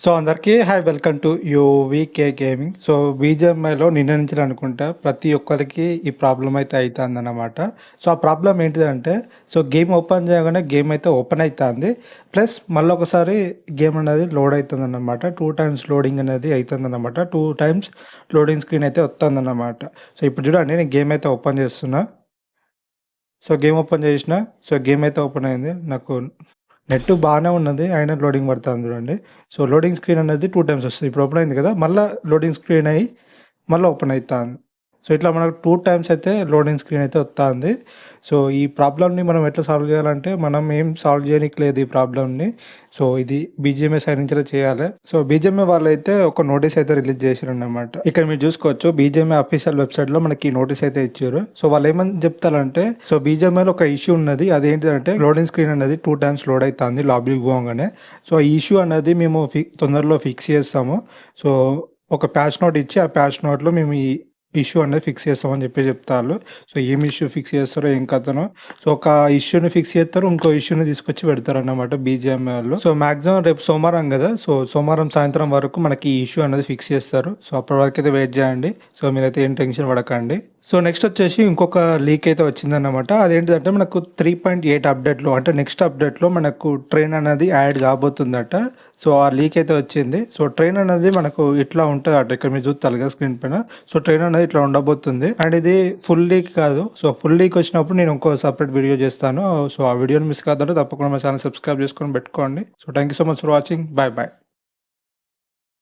So అందరికీ hi welcome to UVK gaming. So బీజేఎంఐలో నిన్న నుంచి అనుకుంటా ప్రతి ఒక్కరికి ఈ ప్రాబ్లం అయితే అవుతుంది అన్నమాట సో ఆ ప్రాబ్లం ఏంటిదంటే సో గేమ్ ఓపెన్ చేయగానే గేమ్ అయితే ఓపెన్ అవుతుంది ప్లస్ మళ్ళీ ఒకసారి గేమ్ అనేది లోడ్ అవుతుంది అన్నమాట టూ టైమ్స్ లోడింగ్ అనేది అవుతుంది అన్నమాట టూ టైమ్స్ లోడింగ్ స్క్రీన్ అయితే వస్తుంది అన్నమాట సో ఇప్పుడు చూడండి నేను గేమ్ అయితే ఓపెన్ చేస్తున్నా. సో గేమ్ ఓపెన్ చేసిన సో గేమ్ అయితే ఓపెన్ అయింది. నాకు నెట్ బాగానే ఉన్నది అయినా లోడింగ్ పడుతుంది చూడండి. సో లోడింగ్ స్క్రీన్ అనేది టూ టైమ్స్ వస్తుంది. ఇప్పుడు ఓపెన్ అయింది కదా మళ్ళీ లోడింగ్ స్క్రీన్ అయ్యి మళ్ళీ ఓపెన్ అవుతుంది. సో ఇట్లా మనకు టూ టైమ్స్ అయితే లోడింగ్ స్క్రీన్ అయితే వస్తుంది సో ఈ ప్రాబ్లమ్ని మనం ఎట్లా సాల్వ్ చేయాలంటే మనం ఏం సాల్వ్ చేయడానికి లేదు ఈ ప్రాబ్లమ్ని. సో ఇది బీజిఎంఏ సైడ్ నుంచి చేయాలి. సో బీజిఎంఏ వాళ్ళు అయితే ఒక నోటీస్ అయితే రిలీజ్ చేశారు అనమాట ఇక్కడ మీరు చూసుకోవచ్చు బీజిఎంఏ అఫీషియల్ వెబ్సైట్లో మనకి నోటీస్ అయితే ఇచ్చారు. సో వాళ్ళు ఏమని చెప్తారంటే సో బీజిఎంఏలో ఒక ఇష్యూ ఉన్నది అదేంటంటే లోడింగ్ స్క్రీన్ అనేది టూ టైమ్స్ లోడ్ అవుతుంది లాబీకి పోగానే. సో ఈ ఇష్యూ అనేది మేము ఫి తొందరలో ఫిక్స్ చేస్తాము. సో ఒక ప్యాచ్ నోట్ ఇచ్చి ఆ ప్యాచ్ నోట్లో మేము ఈ ఇష్యూ అనేది ఫిక్స్ చేస్తామని చెప్పి చెప్తారు. సో ఏం ఇష్యూ ఫిక్స్ చేస్తారో ఏం కథనో. సో ఒక ఇష్యూని ఫిక్స్ చేస్తారు ఇంకో ఇష్యూని తీసుకొచ్చి పెడతారు అన్నమాట బీజిఎం వాళ్ళు సో మాక్సిమం రేపు సోమవారం కదా? సో సోమవారం సాయంత్రం వరకు మనకి ఈ ఇష్యూ అనేది ఫిక్స్ చేస్తారు. సో అప్పటి వరకు అయితే వెయిట్ చేయండి. సో మీరైతే ఏం టెన్షన్ పడకండి. సో నెక్స్ట్ వచ్చేసి ఇంకొక లీక్ అయితే వచ్చిందన్నమాట. అదేంటిదంటే మనకు త్రీ పాయింట్ ఎయిట్ అప్డేట్లో అంటే నెక్స్ట్ అప్డేట్లో మనకు ట్రైన్ అనేది యాడ్ కాబోతుందట. సో ఆ లీక్ అయితే వచ్చింది. సో ట్రైన్ అనేది మనకు ఇట్లా ఉంటుంది అట ఇక్కడ మీరు చూస్తారు కదా స్క్రీన్ పైన. సో ట్రైన్ అనేది అనేది ఇట్లా ఉండబోతుంది. అండ్ ఇది ఫుల్ లీక్ కాదు. సో ఫుల్ లీక్ వచ్చినప్పుడు నేను ఇంకో సపరేట్ వీడియో చేస్తాను. సో ఆ వీడియోని మిస్ కాదంటే తప్పకుండా మా ఛానల్ సబ్స్క్రైబ్ చేసుకొని పెట్టుకోండి. So thank you so much for watching bye bye